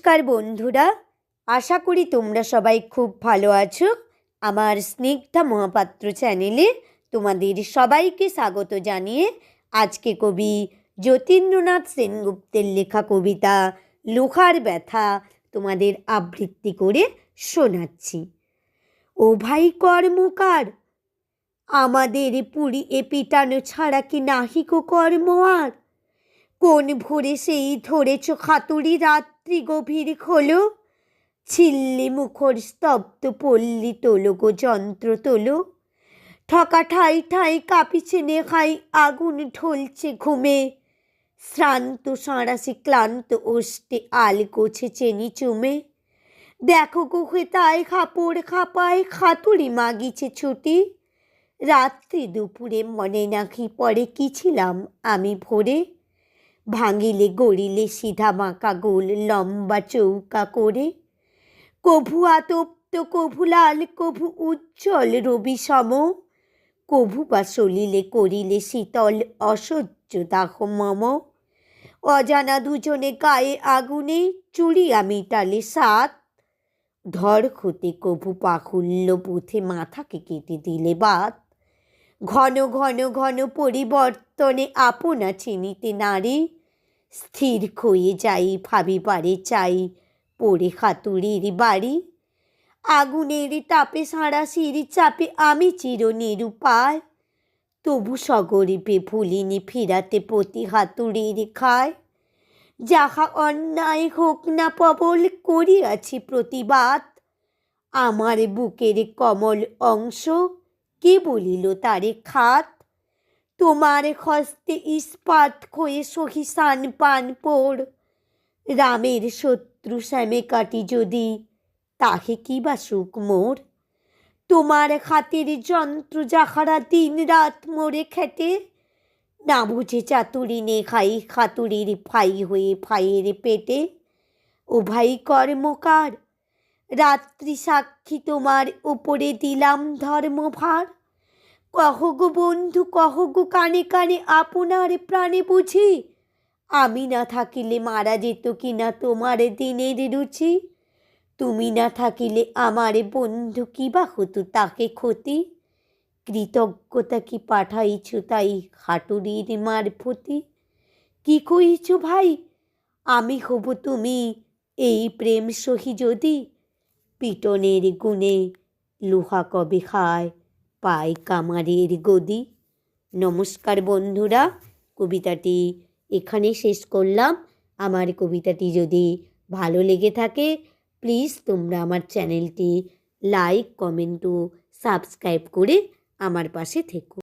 নমস্কার বন্ধুরা, আশা করি তোমরা সবাই খুব ভালো আছো। আমার স্নিগ্ধা মহাপাত্র চ্যানেলে তোমাদের সবাইকে স্বাগত জানিয়ে আজকে কবি যতীন্দ্রনাথ সেনগুপ্তের লেখা কবিতা লোহার ব্যথা তোমাদের আবৃত্তি করে শোনাচ্ছি। ও ভাই কর্মকার, আমাদের পুরী এ পিটানো ছাড়া কি নাহিকো কর্ম আর? কোন ভোরে সেই ধরেছ খাতুরি রাত্রি গভীর খোলো? ছিল্লি মুখর স্তব্ধ পল্লী তোলো গো যন্ত্র তোলো। ঠকা ঠাই ঠাই কাঁপিছে নেহাই আগুন ঢলছে ঘুমে। শ্রান্ত সাঁড়াশি ক্লান্ত ওষ্টে আল গোছে চেনি চুমে। দেখো গো তাই খাপড় খাপায় খাতুরি মাগিছে ছুটি। রাত্রি দুপুরে মনে নাকি পরে কি ছিলাম আমি ভোরে? ভাঙিলে গড়িলে সিধা বাঁকা গোল, লম্বা চৌকা করে। কভু আতপ্ত, কভু লাল, কভু উজ্জ্বল রবি সম। কভু বা সলিলে করিলে শীতল, অসহ্য দাহ মম। অজানা দুজনে গায়ে আগুনে চুড়িয়া মিটালে সাত। ধর ক্ষতে কভু পাখুল্য পুঁথে মাথাকে কেটে দিলে বাত। ঘন ঘন ঘন পরিবর্তনে আপনা চিনিতে নারী স্থির খয়ে যাই ভাবি পারে চাই পড়ে খাতুরির বাড়ি। আগুনের তাপে সাঁড়া সিঁড়ি চাপে আমি চির নিরুপায়। তবু সগরিপে ভুলিনি ফিরাতে প্রতি হাতুড়ির খায়। যাহা অন্যায় হোক না প্রবল করিয়াছি প্রতিবাদ। আমার বুকের কমল অংশ কে বলিল তারে খাত? তোমার হস্তে ইস্পাত খয়ে সহিসান পান পোড়। রামের শত্রু শ্যামে কাটি যদি, তাহে কি বা সুখ মোর? তোমার হাতের যন্ত্র যাহারা দিন রাত মোরে খেটে, না বুঝে চাতুরি নে খাই খাতুরির ফাই হয়ে ফাইয়ের পেটে। ও ভাই কর্মকার রাত্রি সাক্ষী তোমার ওপরে দিলাম ধর্মভার। কহ গো বন্ধু, কহ গো কানে কানে আপনার প্রাণে বুঝি। আমি না থাকিলে মারা যেত কিনা তোমার দিনের রুচি। তুমি না থাকিলে আমার বন্ধু কি বা হতো তাকে ক্ষতি। কৃতজ্ঞতা কি পাঠাইছ তাই হাটুরির মারফতি। কি কইছ ভাই? আমি হব তুমি এই প্রেম সহি যদি। পিটনের গুণে লোহা কবে খায়? পায় কামারের গদি। নমস্কার বন্ধুরা, কবিতাটি এখানে শেষ করলাম। আমার কবিতাটি যদি ভালো লেগে থাকে প্লিজ তোমরা আমার চ্যানেলটি লাইক কমেন্ট ও সাবস্ক্রাইব করে আমার পাশে থেকো।